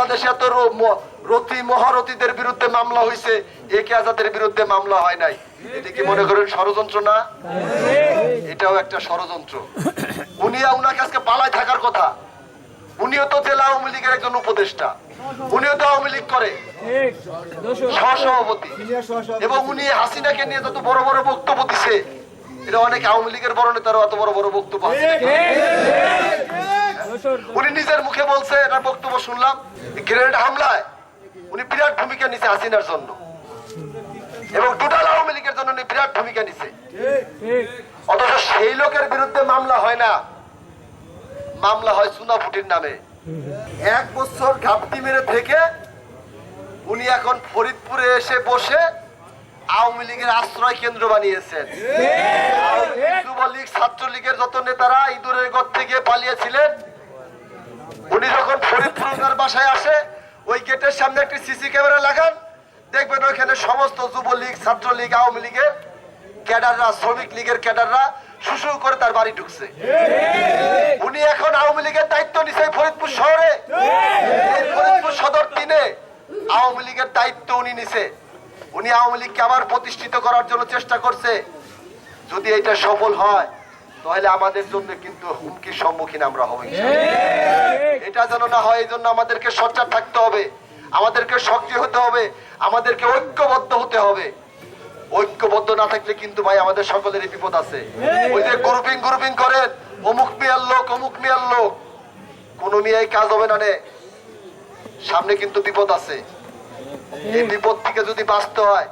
বাংলাদেশে এত রতি, মহারথীদের বিরুদ্ধে মামলা হয়েছে একে আজাদের বিরুদ্ধে মামলা হয় নাই। এটা কি মনে করেন ষড়যন্ত্র না? এটাও একটা ষড়যন্ত্র। উনি উনাকে আজকে পালায় থাকার কথা। উনিও তো জেলা আওয়ামী লীগের একজন উপদেষ্টা। উনিও তো আওয়ামী লীগ করে। সহসভাপতি। এবং উনি হাসিনাকে নিয়ে যত বড় বড় বক্তব্য দিছে, এটা অনেক আওয়ামী লীগের বড় নেতারও অত বড় বড় বক্তব্য উনি নিজের মুখে বলছে এটা বক্তব্য শুনলাম। গ্রেনেড হামলায় উনি বিরাট ভূমিকা নিছে হাসিনার জন্য। এবং টোটাল আওয়ামী লীগের জন্য উনি বিরাট ভূমিকা নিছে। অথচ সেই লোকের বিরুদ্ধে মামলা হয় না। মামলা হয় সুনাফুটির নামে। এক বছর ঘাপটি মেরে থেকে উনি এখন ফরিদপুরে এসে বসে আওয়ামী লীগের আশ্রয় কেন্দ্র বানিয়েছেন। যুবলীগ ছাত্রলীগের যত নেতারা ইঁদুরের ঘর থেকে পালিয়েছিলেন উনি যখন ফরিদপুর বাসায় আসে, ওই গেটের সামনে একটি সিসি ক্যামেরা লাগান। দেখবেন ওইখানে সমস্ত যুবলীগ, ছাত্রলীগ, আওয়ামী লীগের ক্যাডাররা, শ্রমিক লীগের ক্যাডাররা শুশু করে তার বাড়ি ঢুকছে। উনি এখন আওয়ামী লীগের দায়িত্ব নিছে ফরিদপুর শহরে। ফরিদপুর সদর তিনে আওয়ামী লীগের দায়িত্ব উনি নিছে। উনি আওয়ামী লীগকে আবার প্রতিষ্ঠিত করার জন্য চেষ্টা করছে। যদি এটা সফল হয় তাহলে আমাদের জন্য কিন্তু হুমকির সম্মুখীন আমরা হব এটা যেন না হয় এই জন্য আমাদেরকে সচ্চার থাকতে হবে আমাদেরকে সক্রিয় হতে হবে আমাদেরকে ঐক্যবদ্ধ হতে হবে। ঐক্যবদ্ধ না থাকলে কিন্তু ভাই আমাদের সকলেরই বিপদ আছে। ওই যে গ্রুপিং গ্রুপিং করেন অমুক মেয়ার লোক অমুক মেয়ার লোক। কোন মিয়াই কাজ হবে না। সামনে কিন্তু বিপদ আছে। এই বিপদ থেকে যদি বাঁচতে হয়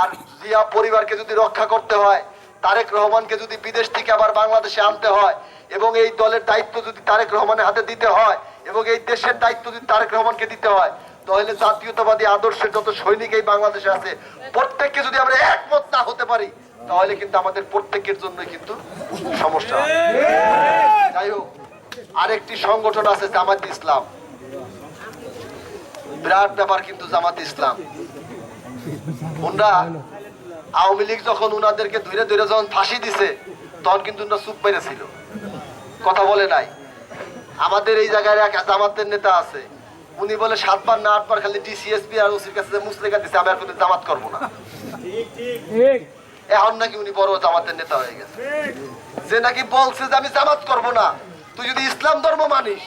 আর জিয়া পরিবারকে যদি রক্ষা করতে হয় তারেক রহমানকে যদি বিদেশ থেকে আবার বাংলাদেশে আনতে হয়, এবং এই দলের দায়িত্ব যদি তারেক রহমানের হাতে দিতে হয়, এবং এই দেশের দায়িত্ব যদি তারেক রহমানকে দিতে হয়, তাহলে জাতীয়তাবাদী আদর্শের যত সৈনিক এই বাংলাদেশে আছে, প্রত্যেককে যদি আমরা একমত না হতে পারি, তাহলে কিন্তু আমাদের প্রত্যেকের জন্য কিন্তু সমস্যা যাই হোক, আরেকটি সংগঠন আছে জামাত ইসলাম। বিরাট ব্যাপার কিন্তু জামাত ইসলাম। আওয়ামী লীগ যখন উনাদেরকে ধরে ধরে যখন ফাঁসি দিছে তখন কিন্তু ওনারা চুপ মেরেছিল কথা বলে নাই। আমাদের এই জায়গায় এক জামাতের নেতা আছে। উনি বলে সাতবার না আটবার খালি ডিসিএসপি আর ওসির কাছে মুসলেখা দিছে আমি আর কোনো জামাত করব না। এখন নাকি উনি বড় জামাতের নেতা হয়ে গেছে। যে নাকি বলছে যে আমি জামাত করব না তুই যদি ইসলাম ধর্ম মানিস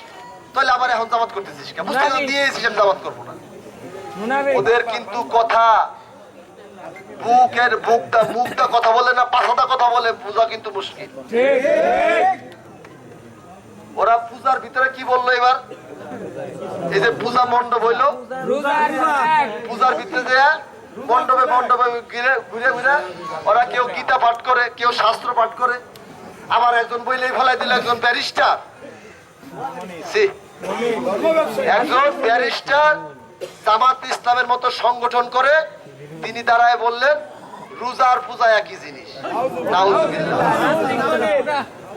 তাহলে আবার এখন জামাত করতেছিস কেন? দিয়েছিস আমি জামাত করব না। ওদের কিন্তু কথা বুকের বুকটা, মুখটা কথা বলে না, পাশাটা কথা বলে, পূজা কিন্তু মুশকিল। ওরা পূজার ভিতরে কি বলল এবার? এই যে পূজা মণ্ডপ হইল। পূজার ভিতরে যে মণ্ডপে মণ্ডপে ঘুরে ঘুরে ঘুরে ওরা কেউ গীতা পাঠ করে, কেউ শাস্ত্র পাঠ করে। আবার একজন বইলেই ফেলাই দিল, একজন ব্যারিস্টার। একজন ব্যারিস্টার জামাত ইসলামের মতো সংগঠন করে তিনি দাঁড়ায় বললেন রোজার পূজা একই জিনিস।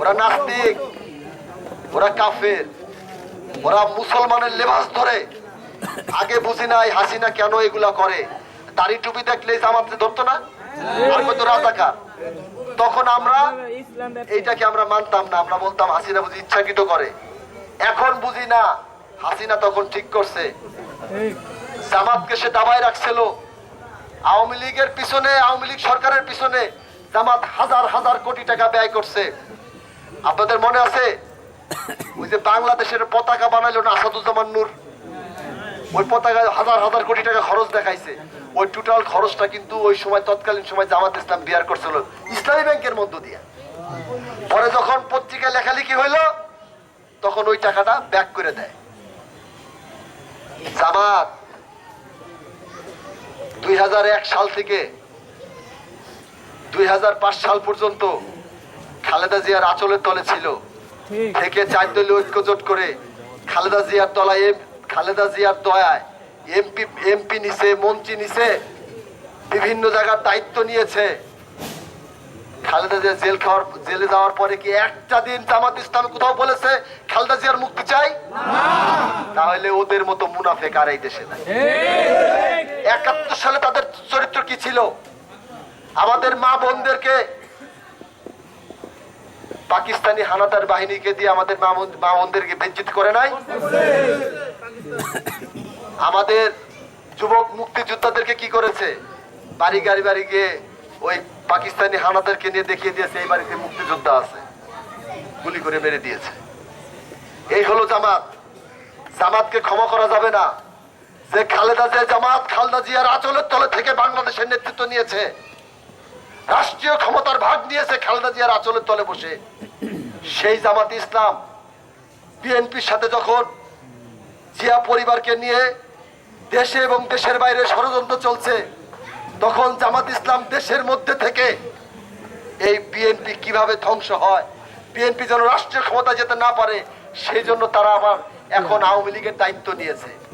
ওরা নাস্তিক, ওরা কাফের, ওরা মুসলমানের লেবাস ধরে। আগে বুঝি নাই হাসিনা কেন এগুলা করে। দাড়ি টুপি দেখলে জামাতে ধরতো না? তখন আমরা এইটাকে আমরা মানতাম না, আমরা বলতাম হাসিনা বুঝি ইচ্ছাকৃত করে। এখন বুঝি না, হাসিনা তখন ঠিক করছে। জামাতকে সে দাবায় রাখছিল আওয়ামী লীগের পিছনে, আওয়ামী লীগ সরকারের পিছনে জামাত হাজার হাজার কোটি টাকা ব্যয় করছে। আপনাদের মনে আছে? ওই যে বাংলাদেশের পতাকা বানাইলো না আসাদুজ্জামান নূর? ওই পতাকা হাজার হাজার কোটি টাকা খরচ দেখাইছে। ওই টোটাল খরচটা কিন্তু ওই সময়, তৎকালীন সময় জামাত ইসলাম বিয়ার করছিল ইসলামী ব্যাংকের মধ্য দিয়ে। পরে যখন পত্রিকায় লেখালেখি হইল, তখন ওই টাকাটা ব্যাক করে দেয়। জামাত দুই সাল থেকে দুই সাল পর্যন্ত খালেদা জিয়ার আচলের তলে ছিল। থেকে চার দলীয় ঐক্যজোট করে খালেদা জিয়ার তলায় এম- খালেদা জিয়ার দয়ায় এমপি এমপি নিছে মন্ত্রী নিছে বিভিন্ন জায়গার দায়িত্ব নিয়েছে। খালেদা জিয়া জেল খাওয়ার জেলে যাওয়ার পরে কি একটা দিন জামাত ইসলাম কোথাও বলেছে খালেদা জিয়ার মুক্তি চাই? তাহলে ওদের মতো মুনাফেক আর এই দেশে নাই। একাত্তর সালে তাদের চরিত্র কি ছিল? আমাদের মা বোনদেরকে পাকিস্তানি হানাদার বাহিনীকে দিয়ে আমাদের মা বোনদেরকে বেজ্জিত করে নাই? আমাদের যুবক মুক্তিযোদ্ধাদেরকে কি করেছে? বাড়ি গাড়ি বাড়ি গিয়ে ওই পাকিস্তানি হানাদারকে নিয়ে দেখিয়ে দিয়েছে, এই বাড়িতে মুক্তিযোদ্ধা আছে। গুলি করে মেরে দিয়েছে। এই হলো জামাত। জামাতকে ক্ষমা করা যাবে না। যে খালেদা যে জামাত, খালেদা জিয়ার আচলের তলে থেকে বাংলাদেশের নেতৃত্ব নিয়েছে, রাষ্ট্রীয় ক্ষমতার ভাগ নিয়েছে খালেদা জিয়ার আচলের তলে বসে, সেই জামাত ইসলাম বিএনপির সাথে যখন জিয়া পরিবারকে নিয়ে দেশে এবং দেশের বাইরে ষড়যন্ত্র চলছে তখন জামাত ইসলাম দেশের মধ্যে থেকে এই বিএনপি কীভাবে ধ্বংস হয় বিএনপি যেন রাষ্ট্রীয় ক্ষমতা যেতে না পারে, সেই জন্য তারা আবার এখন আওয়ামী লীগের দায়িত্ব নিয়েছে।